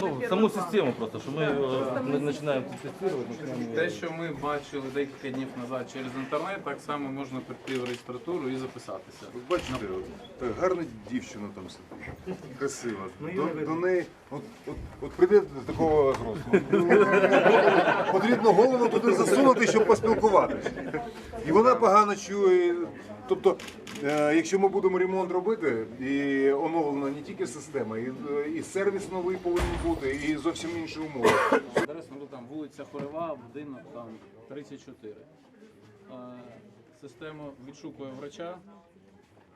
Ну, саму систему просто, що ми е, починаємо тестувати, починаємо. Те, що ми бачили декілька днів назад через інтернет, так само можна прийти в реєстратуру і записатися. Ви бачите, от, гарна дівчина там сидить, красива. До, до неї, от, от, от прийде до такого зросту. Потрібно голову туди засунути, щоб поспілкуватися. І вона погано чує. Тобто, якщо ми будемо ремонт робити, і оновлена не тільки система, і, і сервіс новий повинен бути, і зовсім інші умови. Зараз ну, там вулиця Хорова, будинок там 34. Е, Система відшукує врача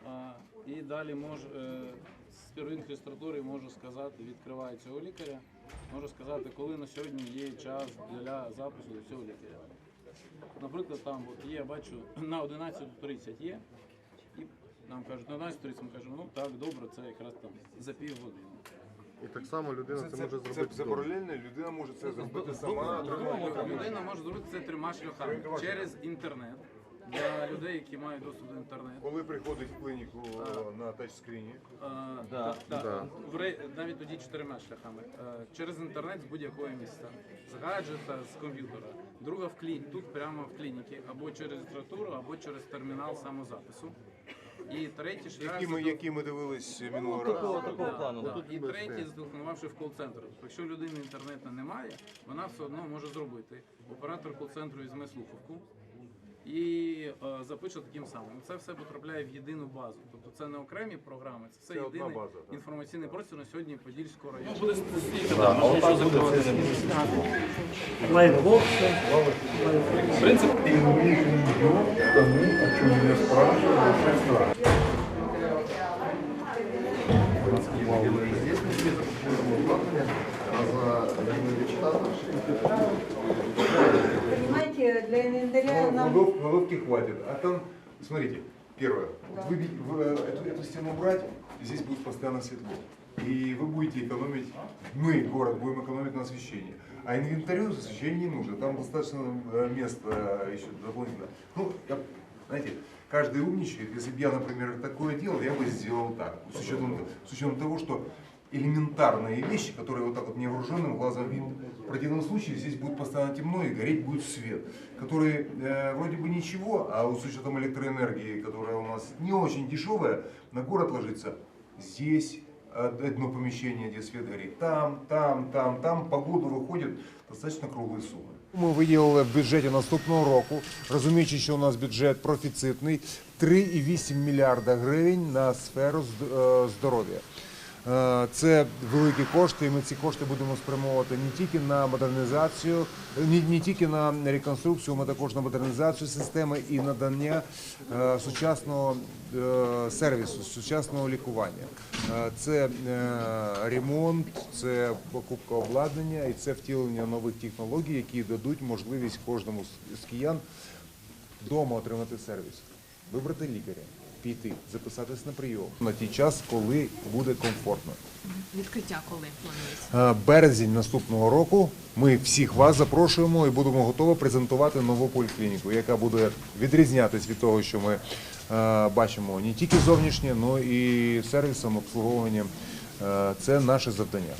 е, і далі може е, первинної реєстратури можу сказати, відкриває цього лікаря, можу сказати, коли на сьогодні є час для запису до цього лікаря. Наприклад, там от є, бачу, на 11.30 є, нам кажуть, на 11.30 ми кажемо, ну так, добре, це якраз там за півгодини. І так само людина це, Це, може зробити. це вдома. паралельно, людина може це зробити сама. Тому людина може зробити це трьома шляхами через інтернет для людей, які мають доступ до інтернету. Коли приходить в клініку на тачскріні, Е, Да. та- та, Да. в ре- навіть тоді чотирма шляхами. Е, Через інтернет з будь-якого місця, з гаджета, з комп'ютера. Друга в клі... тут прямо в клініці, або через реєстратуру, або через термінал самозапису. І третій шлях які ми, які ми дивились минулого Ну, такого, разу. такого плану. Да. І третій, зателефонувавши в кол-центр. Якщо людини інтернету немає, вона все одно може зробити. Оператор кол-центру візьме слухавку і е, запише таким самим. Це все потрапляє в єдину базу. Тобто це не окремі програми, це все Це одна єдиний база, так. інформаційний простір на сьогодні Подільського району. Буде стільки, да, лайфбокси. В принципі, Понимаете, нам... голов- головки хватит. А там, смотрите, первое, вот вы, вы, э, эту, эту стену убрать, здесь будет постоянно светло. И вы будете экономить, мы, город, будем экономить на освещении. А инвентарю освещение не нужно, там достаточно э, места э, еще дополнительно. Ну, я- знаете, каждый умничает. Если бы я, например, такое делал, я бы сделал так. С учетом, с учетом того, что элементарные вещи, которые вот так вот невооруженным глазом видно. В противном случае здесь будет постоянно темно и гореть будет свет, который э, вроде бы ничего, а вот с учетом электроэнергии, которая у нас не очень дешевая, на город ложится здесь одно помещение, где свет горит, там, там, там, там, по году выходит достаточно круглые суммы. Ми виділили в бюджеті наступного року, розуміючи, що у нас бюджет профіцитний, 3,8 мільярда гривень на сферу зд- е, здоров'я. Е, Це великі кошти, і ми ці кошти будемо спрямовувати не тільки на модернізацію, не, тільки на реконструкцію, а також на модернізацію системи і надання е, сучасного е, сервісу, сучасного лікування. Це ремонт, це покупка обладнання і це втілення нових технологій, які дадуть можливість кожному з киян вдома отримати сервіс, вибрати лікаря, піти, записатись на прийом на той час, коли буде комфортно. Відкриття коли планується? Е, Березень наступного року ми всіх вас запрошуємо і будемо готові презентувати нову поліклініку, яка буде відрізнятись від того, що ми е, бачимо не тільки зовнішнє, але і сервісом, обслуговуванням. Е, Це наше завдання.